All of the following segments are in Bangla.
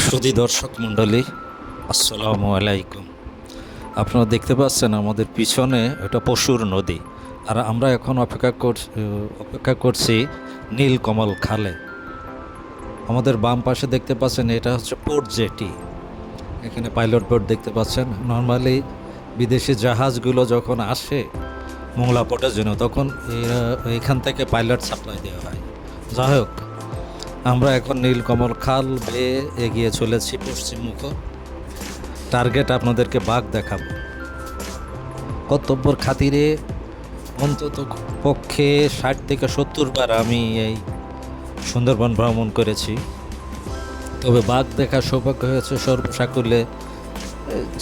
সুদী দর্শক মণ্ডলী, আসসালামু আলাইকুম। আপনারা দেখতে পাচ্ছেন আমাদের পিছনে এটা পশুর নদী। আর আমরা এখন অপেক্ষা কর, অপেক্ষা করছি নীলকমল খালে। আমাদের বাম পাশে দেখতে পাচ্ছেন এটা হচ্ছে পোর্ট জেটি। এখানে পাইলট বোট দেখতে পাচ্ছেন। নর্মালি বিদেশি জাহাজগুলো যখন আসে মোংলা পোর্টের জন্য তখন এরা- এখান থেকে পাইলট সাপ্লাই দেওয়া হয়। যাই হোক আমরা এখন নীলকমল খাল বেয়ে এগিয়ে চলেছি পশ্চিমমুখ টার্গেট আপনাদেরকে বাঘ দেখাবো। কর্তব্যর খাতিরে অন্তত পক্ষে ষাট থেকে সত্তর বার আমি এই সুন্দরবন ভ্রমণ করেছি। তবে বাঘ দেখার সৌভাগ্য হয়েছে সর্বসাকুল্যে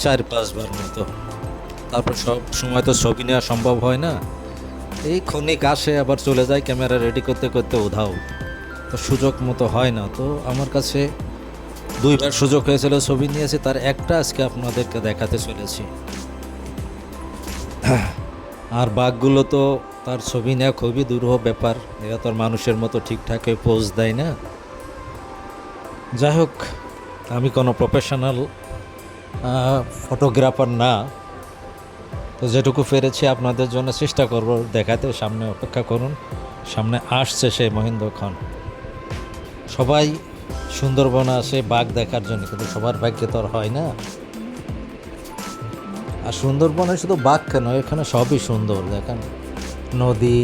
চার পাঁচবার মতো। তারপর সব সময় তো ছবি নেওয়া সম্ভব হয় না। এই ক্ষণিক আসে আবার চলে যায় ক্যামেরা রেডি করতে করতে উধাও। তো সুযোগ মতো হয় না। তো আমার কাছে দুইবার সুযোগ হয়েছিল, ছবি নিয়েছি তার একটা আজকে আপনাদেরকে দেখাতে চলেছি। আর বাঘগুলো তো তার ছবি নেওয়া খুবই দুরূহ ব্যাপার, এরা তো মানুষের মতো ঠিকঠাক পোজ দেয় না। যাই হোক, আমি কোনো প্রফেশনাল ফটোগ্রাফার না। তো যেটুকু পেরেছি আপনাদের জন্য চেষ্টা করব দেখাতে, সামনে অপেক্ষা করুন, সামনে আসছে সেই মহেন্দ্র খান সবাই সুন্দরবন আসে, বাঘ দেখার জন্য, কিন্তু সবার ভাগ্যে তো আর হয় না। আর সুন্দরবনে শুধু বাঘ কেন? এখানে সবই সুন্দর, দেখেন। নদী,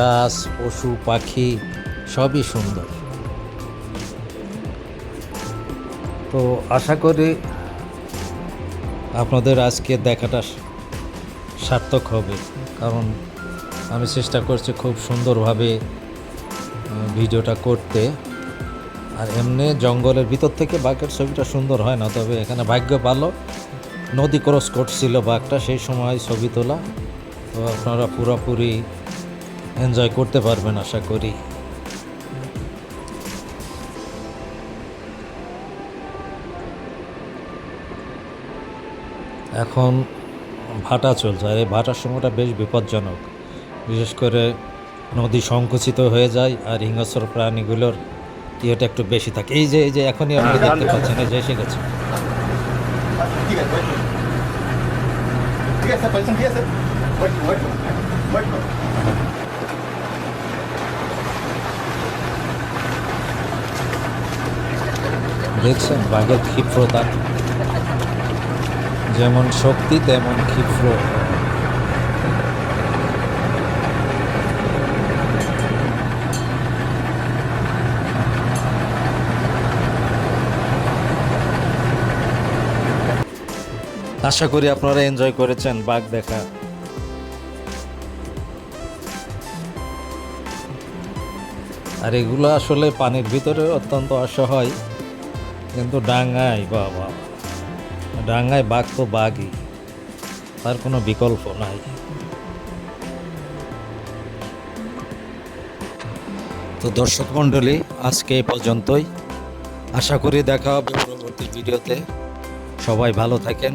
গাছ, পশু, পাখি, সবই সুন্দর। তো আশা করি আপনাদের আজকে দেখাটা সার্থক হবে, কারণ আমি চেষ্টা করছি খুব সুন্দরভাবে ভিডিওটা করতে। আর এমনি জঙ্গলের ভিতর থেকে বাঘের ছবিটা সুন্দর হয় না, তবে এখানে ভাগ্য ভালো। নদী ক্রস করছিল বাঘটা, সেই সময় ছবি তোলা। তো আপনারা পুরোপুরি এনজয় করতে পারবেন আশা করি। এখন ভাটা চলছে, আর এই ভাটার সময়টা বেশ বিপজ্জনক। বিশেষ করে নদী সংকুচিত হয়ে যায়, আর হিংস্র প্রাণীগুলোর ইয়েটা একটু বেশি থাকে। এই যে এই যে এখনই আপনি দেখতে পাচ্ছেন এই যে এসে গেছে। দেখছেন বাঘের ক্ষিপ্রতা? যেমন শক্তি তেমন ক্ষিপ্র। আশা করি আপনারা এনজয় করেছেন বাঘ দেখা। আর এগুলো আসলে পানির ভিতরে অত্যন্ত অসহায়, কিন্তু ডাঙ্গায়, বাবা। ডাঙ্গায় বাঘ তো বাঘই, তার কোনো বিকল্প নাই। তো দর্শক মণ্ডলী, আজকে এ পর্যন্তই। আশা করি দেখা হবে পরবর্তী ভিডিওতে। সবাই ভালো থাকেন।